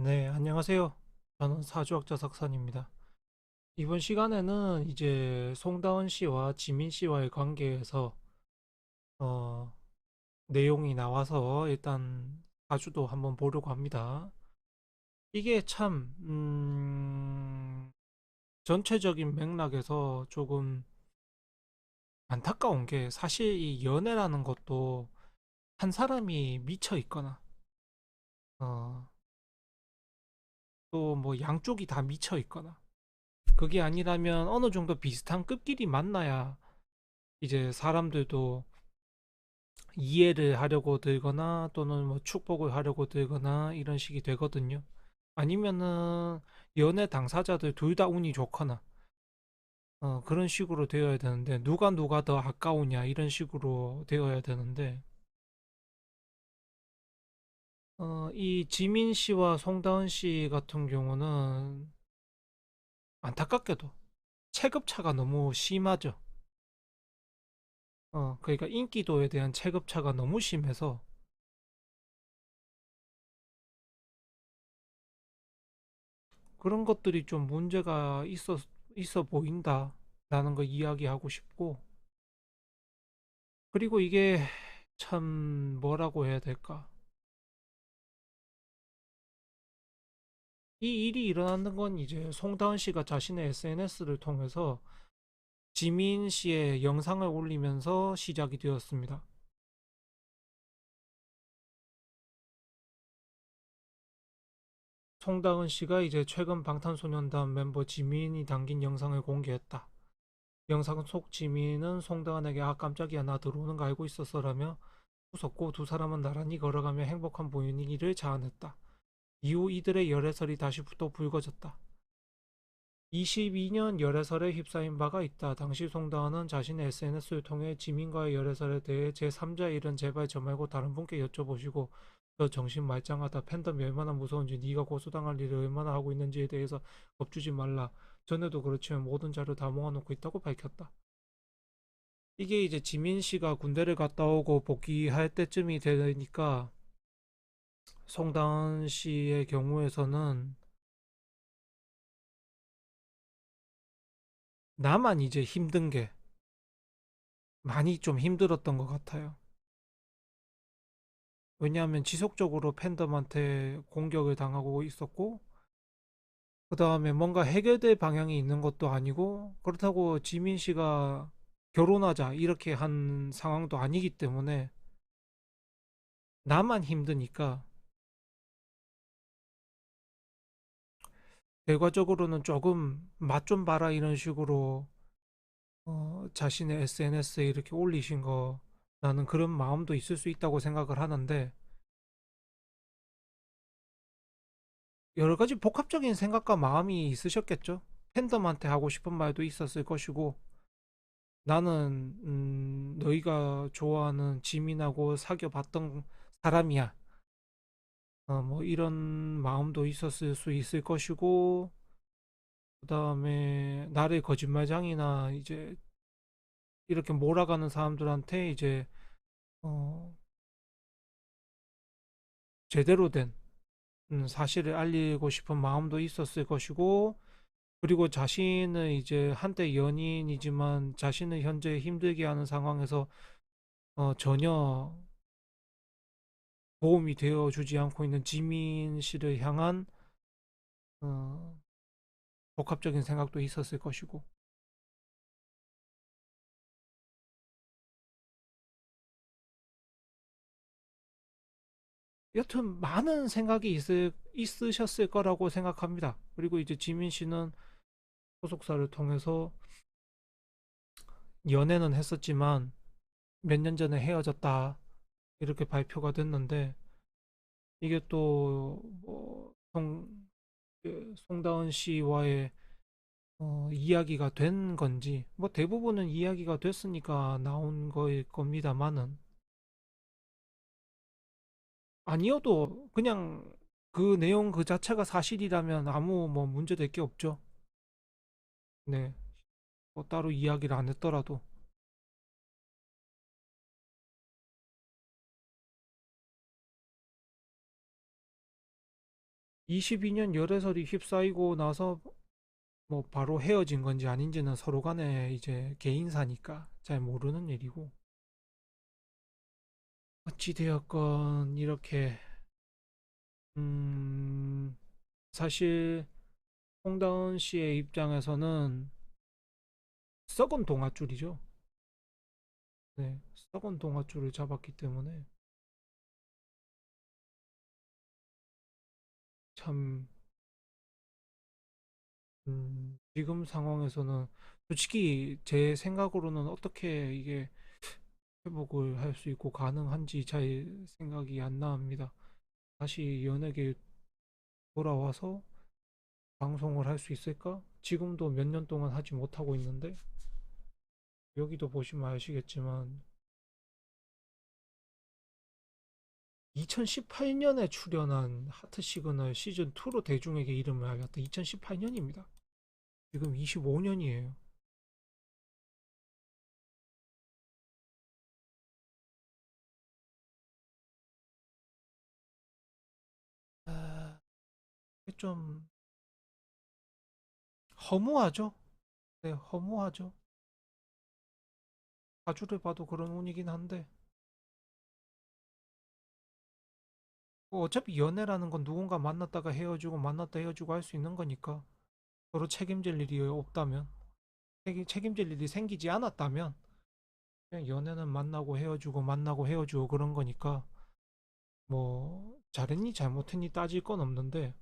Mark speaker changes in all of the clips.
Speaker 1: 네, 안녕하세요. 저는 사주학자 석선입니다. 이번 시간에는 이제 송다은 씨와 지민 씨와의 관계에서 어, 내용이 나와서 일단 사주도 한번 보려고 합니다. 이게 참 음, 전체적인 맥락에서 조금 안타까운 게 사실 이 연애라는 것도 한 사람이 미쳐 있거나 어, 또 뭐 양쪽이 다 미쳐 있거나 그게 아니라면 어느 정도 비슷한 급끼리 만나야 이제 사람들도 이해를 하려고 들거나 또는 뭐 축복을 하려고 들거나 이런 식이 되거든요. 아니면은 연애 당사자들 둘 다 운이 좋거나 어, 그런 식으로 되어야 되는데 누가 누가 더 아까우냐 이런 식으로 되어야 되는데 어, 이 지민 씨와 송다은 씨 같은 경우는 안타깝게도 체급차가 너무 심하죠. 어, 그러니까 인기도에 대한 체급차가 너무 심해서 그런 것들이 좀 문제가 있어, 있어 보인다라는 거 이야기하고 싶고, 그리고 이게 참 뭐라고 해야 될까? 이 일이 일어나는 건 이제 송다은 씨가 자신의 SNS를 통해서 지민 씨의 영상을 올리면서 시작이 되었습니다. 송다은 씨가 이제 최근 방탄소년단 멤버 지민이 담긴 영상을 공개했다. 영상 속 지민은 송다은에게 아 깜짝이야 나 들어오는 거 알고 있었어라며 웃었고 두 사람은 나란히 걸어가며 행복한 분위기를 자아냈다. 이후 이들의 열애설이 다시 또 불거졌다. 22년 열애설에 휩싸인 바가 있다. 당시 송다은은 자신의 SNS를 통해 지민과의 열애설에 대해 제3자 일은 제발 저 말고 다른 분께 여쭤보시고 너 정신 말짱하다. 팬덤이 얼마나 무서운지 네가 고소당할 일을 얼마나 하고 있는지에 대해서 겁주지 말라. 전에도 그렇지만 모든 자료 다 모아놓고 있다고 밝혔다. 이게 이제 지민 씨가 군대를 갔다 오고 복귀할 때쯤이 되니까 송다은 씨의 경우에서는 나만 이제 힘든 게 많이 좀 힘들었던 것 같아요. 왜냐하면 지속적으로 팬덤한테 공격을 당하고 있었고, 그 다음에 뭔가 해결될 방향이 있는 것도 아니고, 그렇다고 지민 씨가 결혼하자 이렇게 한 상황도 아니기 때문에 나만 힘드니까 결과적으로는 조금 맛 좀 봐라 이런 식으로 어, 자신의 SNS에 이렇게 올리신 거 나는 그런 마음도 있을 수 있다고 생각을 하는데 여러 가지 복합적인 생각과 마음이 있으셨겠죠. 팬덤한테 하고 싶은 말도 있었을 것이고 나는 음, 너희가 좋아하는 지민하고 사귀어 봤던 사람이야. 어, 뭐 이런 마음도 있었을 수 있을 것이고 그 다음에 나를 거짓말장이나 이제 이렇게 몰아가는 사람들한테 이제 어, 제대로 된 음, 사실을 알리고 싶은 마음도 있었을 것이고 그리고 자신은 이제 한때 연인이지만 자신을 현재 힘들게 하는 상황에서 어, 전혀 도움이 되어 주지 않고 있는 지민 씨를 향한 어, 복합적인 생각도 있었을 것이고 여튼 많은 생각이 있을, 있으셨을 거라고 생각합니다. 그리고 이제 지민 씨는 소속사를 통해서 연애는 했었지만 몇 년 전에 헤어졌다 이렇게 발표가 됐는데 이게 또뭐 송, 그 송다은 씨와의 어, 이야기가 된 건지 뭐 대부분은 이야기가 됐으니까 나온 거일 겁니다만은 아니어도 그냥 그 내용 그 자체가 사실이라면 아무 뭐 문제될 게 없죠. 네. 뭐 따로 이야기를 안 했더라도. 22년 열애설이 휩싸이고 나서 뭐 바로 헤어진 건지 아닌지는 서로 간에 이제 개인사니까 잘 모르는 일이고 어찌되었건 이렇게 음 사실 홍다은 씨의 입장에서는 썩은 동아줄이죠. 네, 썩은 동아줄을 잡았기 때문에 참 음, 지금 상황에서는 솔직히 제 생각으로는 어떻게 이게 회복을 할 수 있고 가능한지 잘 생각이 안 납니다. 다시 연예계에 돌아와서 방송을 할 수 있을까? 지금도 몇 년 동안 하지 못하고 있는데 여기도 보시면 아시겠지만 2018년에 출연한 하트 시그널 시즌 2로 대중에게 이름을 알렸다. 2018년입니다. 지금 25년이에요. 아, 좀 허무하죠? 네, 허무하죠. 가주를 봐도 그런 운이긴 한데 뭐 어차피 연애라는 건 누군가 만났다가 헤어지고 만났다 헤어지고 할 수 있는 거니까. 서로 책임질 일이 없다면 책임- 책임질 일이 생기지 않았다면 그냥 연애는 만나고 헤어지고 만나고 헤어지고 그런 거니까 뭐 잘했니 잘못했니 따질 건 없는데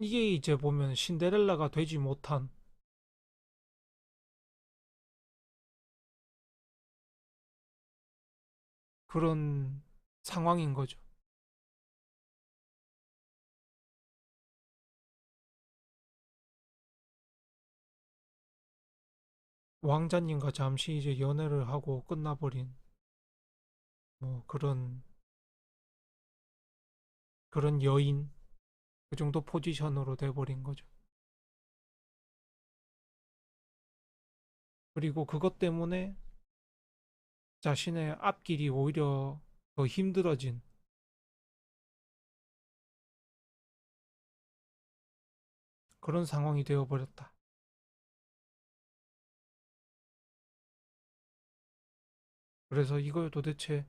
Speaker 1: 이게 이제 보면 신데렐라가 되지 못한 그런 상황인 거죠. 왕자님과 잠시 이제 연애를 하고 끝나버린 뭐 그런 그런 여인 그 정도 포지션으로 돼버린 거죠. 그리고 그것 때문에 자신의 앞길이 오히려 더 힘들어진 그런 상황이 되어버렸다. 그래서 이걸 도대체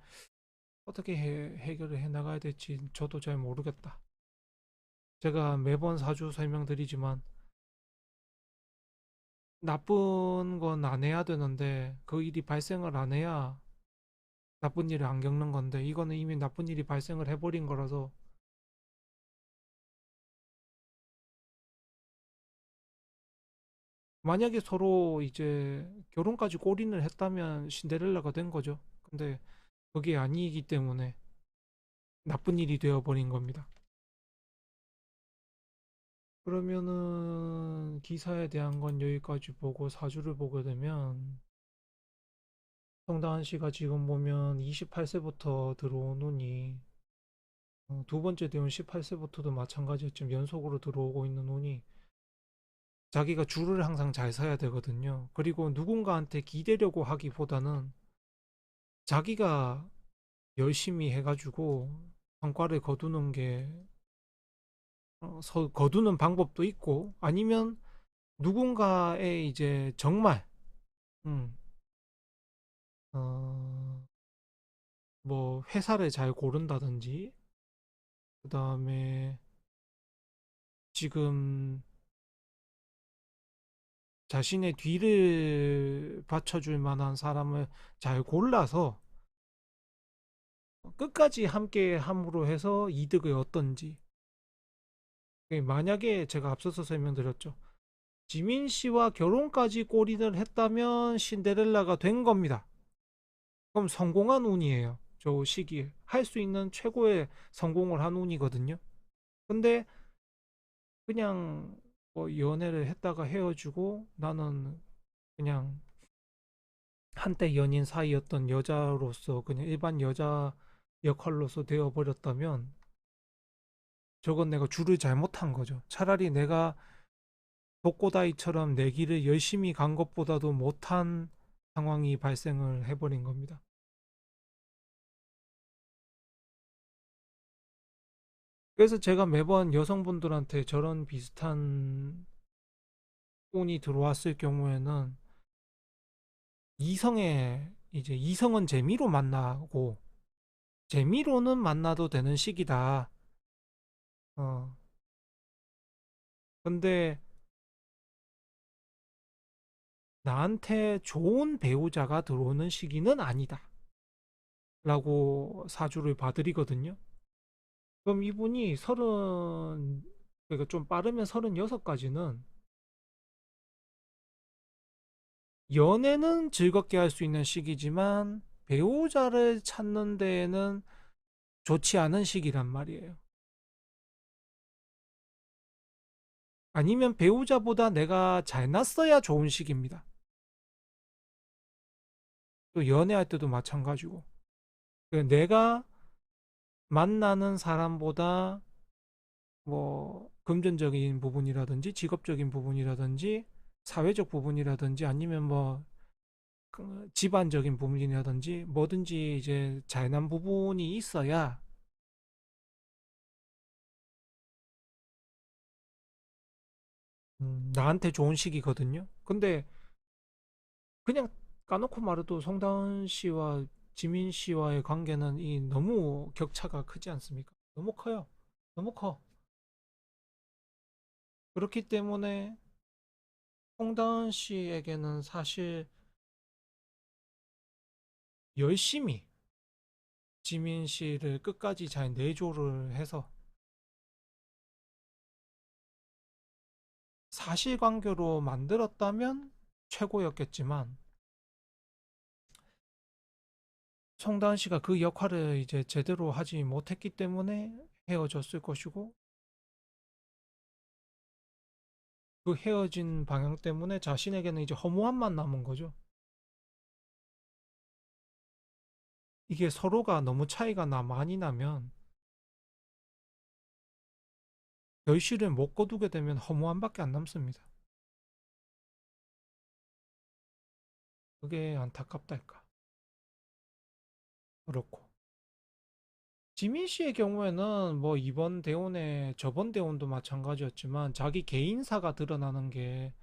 Speaker 1: 어떻게 해, 해결을 해 나가야 될지 저도 잘 모르겠다. 제가 매번 사주 설명드리지만 나쁜 건 안 해야 되는데 그 일이 발생을 안 해야 나쁜 일을 안 겪는 건데 이거는 이미 나쁜 일이 발생을 해버린 거라서 만약에 서로 이제 결혼까지 골인을 했다면 신데렐라가 된 거죠. 근데 그게 아니기 때문에 나쁜 일이 되어버린 겁니다. 그러면은 기사에 대한 건 여기까지 보고 사주를 보게 되면 성다한 씨가 지금 보면 28세부터 들어온 운이 어, 두 번째 대운 18세부터도 마찬가지였지만 연속으로 들어오고 있는 운이 자기가 줄을 항상 잘 서야 되거든요. 그리고 누군가한테 기대려고 하기보다는 자기가 열심히 해가지고 성과를 거두는 게 거두는 방법도 있고 아니면 누군가의 이제 정말 음, 어, 뭐 회사를 잘 고른다든지 그 다음에 지금 자신의 뒤를 받쳐줄 만한 사람을 잘 골라서 끝까지 함께 함으로 해서 이득을 얻던지 만약에 제가 앞서서 설명드렸죠. 지민 씨와 결혼까지 골인을 했다면 신데렐라가 된 겁니다. 그럼 성공한 운이에요. 저 시기에 할 수 있는 최고의 성공을 한 운이거든요. 근데 그냥 뭐 연애를 했다가 헤어지고 나는 그냥 한때 연인 사이였던 여자로서 그냥 일반 여자 역할로서 되어버렸다면 저건 내가 줄을 잘못한 거죠. 차라리 내가 독고다이처럼 내 길을 열심히 간 것보다도 못한 상황이 발생을 해버린 겁니다. 그래서 제가 매번 여성분들한테 저런 비슷한 운이 들어왔을 경우에는 이성의 이제 이성은 재미로 만나고 재미로는 만나도 되는 시기다. 어. 근데 나한테 좋은 배우자가 들어오는 시기는 아니다. 라고 사주를 봐드리거든요. 그럼 이분이 서른, 그러니까 좀 빠르면 서른여섯 까지는 연애는 즐겁게 할 수 있는 시기지만 배우자를 찾는 데에는 좋지 않은 시기란 말이에요. 아니면 배우자보다 내가 잘났어야 좋은 시기입니다. 또 연애할 때도 마찬가지고. 그 내가 만나는 사람보다 뭐 금전적인 부분이라든지 직업적인 부분이라든지 사회적 부분이라든지 아니면 뭐그 집안적인 부분이라든지 뭐든지 이제 잘난 부분이 있어야 음, 나한테 좋은 시기거든요. 근데 그냥 까놓고 말해도 송다은 씨와 지민 씨와의 관계는 이 너무 격차가 크지 않습니까? 너무 커요. 너무 커. 그렇기 때문에 송다은 씨에게는 사실 열심히 지민 씨를 끝까지 잘 내조를 해서 사실관계로 만들었다면 최고였겠지만 송다은 씨가 그 역할을 이제 제대로 하지 못했기 때문에 헤어졌을 것이고 그 헤어진 방향 때문에 자신에게는 이제 허무함만 남은 거죠. 이게 서로가 너무 차이가 나 많이 나면 결실을 못 거두게 되면 허무함밖에 안 남습니다. 그게 안타깝달까. 그렇고. 지민 씨의 경우에는 뭐 이번 대운에 저번 대운도 마찬가지였지만 자기 개인사가 드러나는 게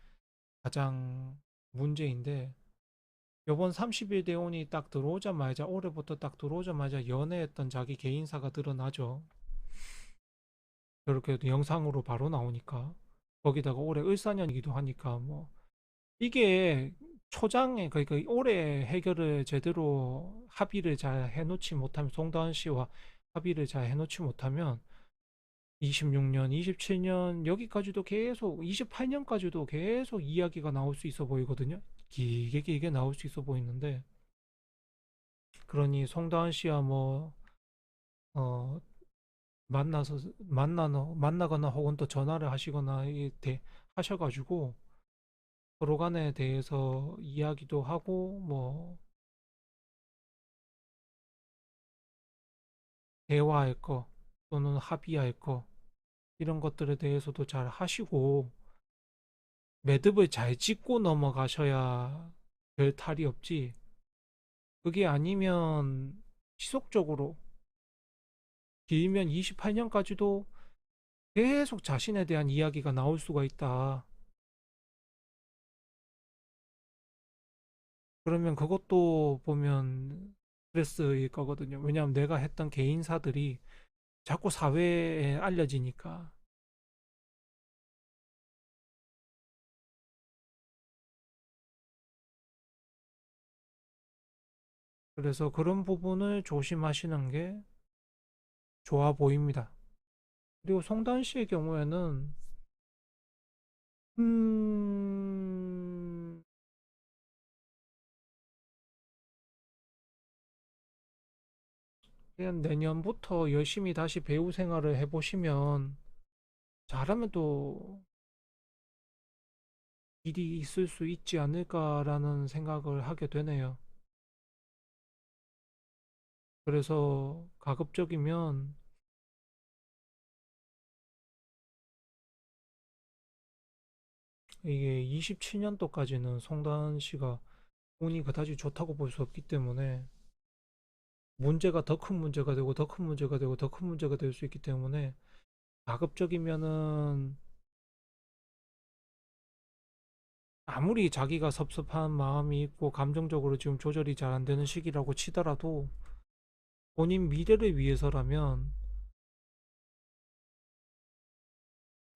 Speaker 1: 가장 문제인데 요번 30일 대운이 딱 들어오자마자 올해부터 딱 들어오자마자 연애했던 자기 개인사가 드러나죠. 저렇게 영상으로 바로 나오니까 거기다가 올해 을사년이기도 하니까 뭐 이게 초장에 그러니까 올해 해결을 제대로 합의를 잘 해놓지 못하면 송다은 씨와 합의를 잘 해놓지 못하면 26년, 27년 여기까지도 계속 28년까지도 계속 이야기가 나올 수 있어 보이거든요. 길게 길게 나올 수 있어 보이는데 그러니 송다은 씨와 뭐 어, 만나서 만나나 만나거나 혹은 또 전화를 하시거나 이렇게 하셔가지고 서로 간에 대해서 이야기도 하고 뭐 대화할 거 또는 합의할 거 이런 것들에 대해서도 잘 하시고 매듭을 잘 짚고 넘어가셔야 별 탈이 없지. 그게 아니면 지속적으로 길면 28년까지도 계속 자신에 대한 이야기가 나올 수가 있다. 그러면 그것도 보면 스트레스일 거거든요. 왜냐하면 내가 했던 개인사들이 자꾸 사회에 알려지니까. 그래서 그런 부분을 조심하시는 게 좋아 보입니다. 그리고 송단 씨의 경우에는 음 그냥 내년부터 열심히 다시 배우 생활을 해보시면 잘하면 또 일이 있을 수 있지 않을까라는 생각을 하게 되네요. 그래서 가급적이면 이게 27년도까지는 송다은 씨가 운이 그다지 좋다고 볼 수 없기 때문에 문제가 더 큰 문제가 되고 더 큰 문제가 되고 더 큰 문제가 될 수 있기 때문에 가급적이면은 아무리 자기가 섭섭한 마음이 있고 감정적으로 지금 조절이 잘 안 되는 시기라고 치더라도 본인 미래를 위해서라면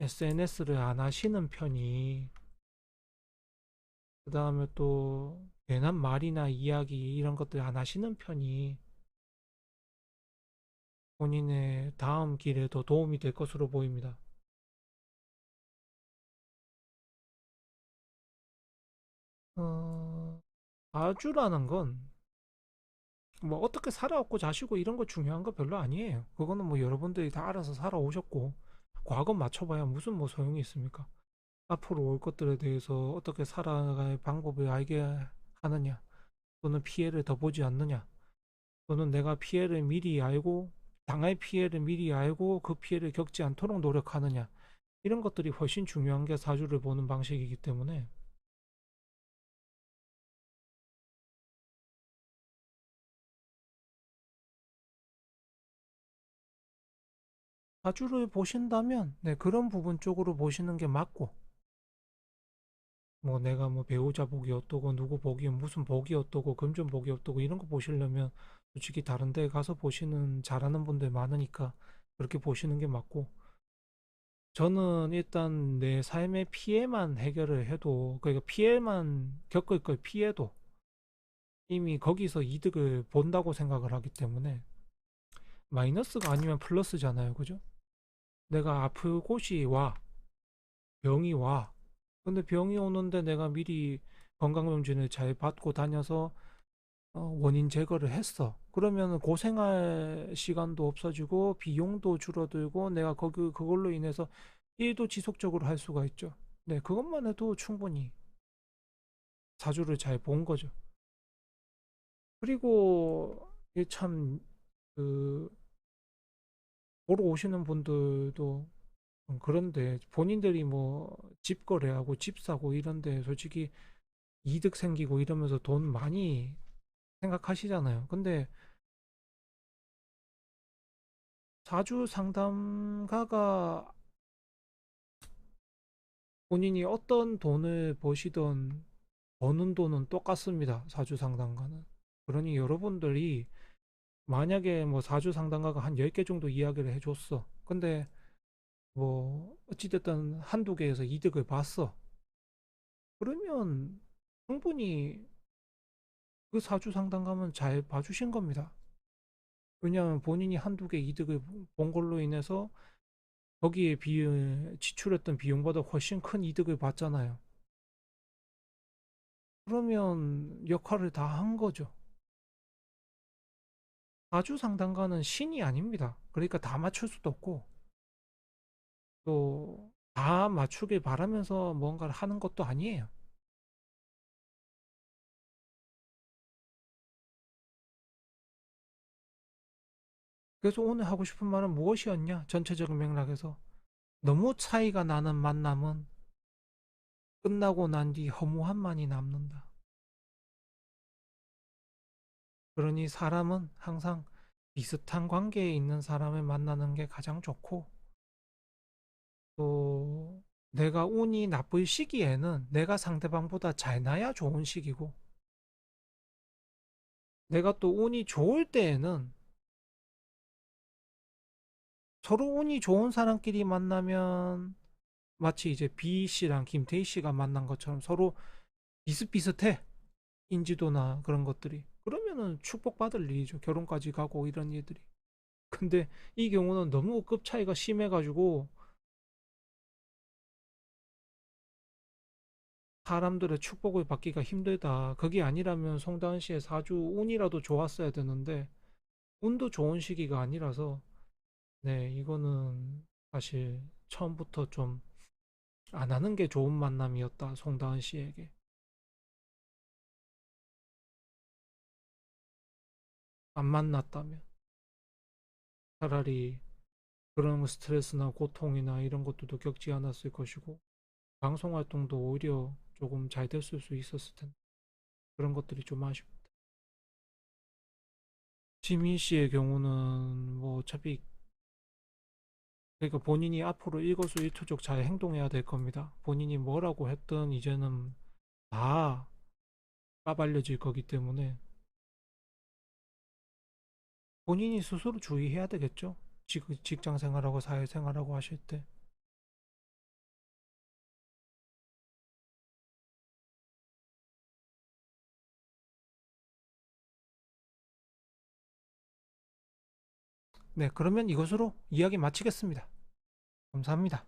Speaker 1: SNS를 안 하시는 편이 그 다음에 또 괜한 말이나 이야기 이런 것들 안 하시는 편이 본인의 다음 길에 더 도움이 될 것으로 보입니다. 어, 아주라는 건 뭐 어떻게 살아왔고 자시고 이런 거 중요한 거 별로 아니에요. 그거는 뭐 여러분들이 다 알아서 살아오셨고 과거 맞춰봐야 무슨 뭐 소용이 있습니까? 앞으로 올 것들에 대해서 어떻게 살아갈 방법을 알게 하느냐 또는 피해를 더 보지 않느냐 또는 내가 피해를 미리 알고 당할 피해를 미리 알고 그 피해를 겪지 않도록 노력하느냐 이런 것들이 훨씬 중요한 게 사주를 보는 방식이기 때문에 사주를 보신다면 네, 그런 부분 쪽으로 보시는 게 맞고 뭐 내가 뭐 배우자 복이 어떠고 누구 복이 무슨 복이 어떠고 금전 복이 어떠고 이런 거 보시려면 솔직히 다른 데 가서 보시는 잘하는 분들 많으니까 그렇게 보시는 게 맞고 저는 일단 내 삶의 피해만 해결을 해도 그러니까 피해만 겪을 걸 피해도 이미 거기서 이득을 본다고 생각을 하기 때문에 마이너스가 아니면 플러스잖아요 그죠? 내가 아플 곳이 와 병이 와 근데 병이 오는데 내가 미리 건강검진을 잘 받고 다녀서 어, 원인 제거를 했어. 그러면 고생할 시간도 없어지고 비용도 줄어들고 내가 거기 그걸로 인해서 일도 지속적으로 할 수가 있죠. 네, 그것만 해도 충분히 사주를 잘 본 거죠. 그리고 참 그 보러 오시는 분들도 음, 그런데 본인들이 뭐 집 거래하고 집 사고 이런데 솔직히 이득 생기고 이러면서 돈 많이 생각하시잖아요. 근데 사주 상담가가 본인이 어떤 돈을 버시던 버는 돈은 똑같습니다. 사주 상담가는. 그러니 여러분들이 만약에 뭐 사주 상담가가 한 10개 정도 이야기를 해줬어. 근데 뭐 어찌됐든 한두 개에서 이득을 봤어. 그러면 충분히 그 사주 상담가면 잘 봐주신 겁니다. 왜냐하면 본인이 한두 개 이득을 본 걸로 인해서 거기에 비, 지출했던 비용보다 훨씬 큰 이득을 봤잖아요. 그러면 역할을 다 한 거죠. 사주 상담가는 신이 아닙니다. 그러니까 다 맞출 수도 없고 또 다 맞추길 바라면서 뭔가를 하는 것도 아니에요. 그래서 오늘 하고 싶은 말은 무엇이었냐? 전체적인 맥락에서 너무 차이가 나는 만남은 끝나고 난 뒤 허무함만이 남는다. 그러니 사람은 항상 비슷한 관계에 있는 사람을 만나는 게 가장 좋고 또 내가 운이 나쁠 시기에는 내가 상대방보다 잘 나야 좋은 시기고 내가 또 운이 좋을 때에는 서로 운이 좋은 사람끼리 만나면 마치 이제 B 씨랑 김태희 씨가 만난 것처럼 서로 비슷비슷해. 인지도나 그런 것들이 그러면은 축복받을 일이죠 결혼까지 가고 이런 일들이 근데 이 경우는 너무 급 차이가 심해가지고 사람들의 축복을 받기가 힘들다. 그게 아니라면 송다은 씨의 사주 운이라도 좋았어야 되는데 운도 좋은 시기가 아니라서 네, 이거는 사실 처음부터 좀 안 하는 게 좋은 만남이었다. 송다은 씨에게. 안 만났다면 차라리 그런 스트레스나 고통이나 이런 것들도 겪지 않았을 것이고 방송 활동도 오히려 조금 잘 됐을 수 있었을 텐데 그런 것들이 좀 아쉽다. 지민 씨의 경우는 뭐 어차피 그러니까 본인이 앞으로 일거수일투족 잘 행동해야 될 겁니다. 본인이 뭐라고 했든 이제는 다 까발려질 거기 때문에 본인이 스스로 주의해야 되겠죠. 직, 직장 생활하고 사회 생활하고 하실 때. 네, 그러면 이것으로 이야기 마치겠습니다. 감사합니다.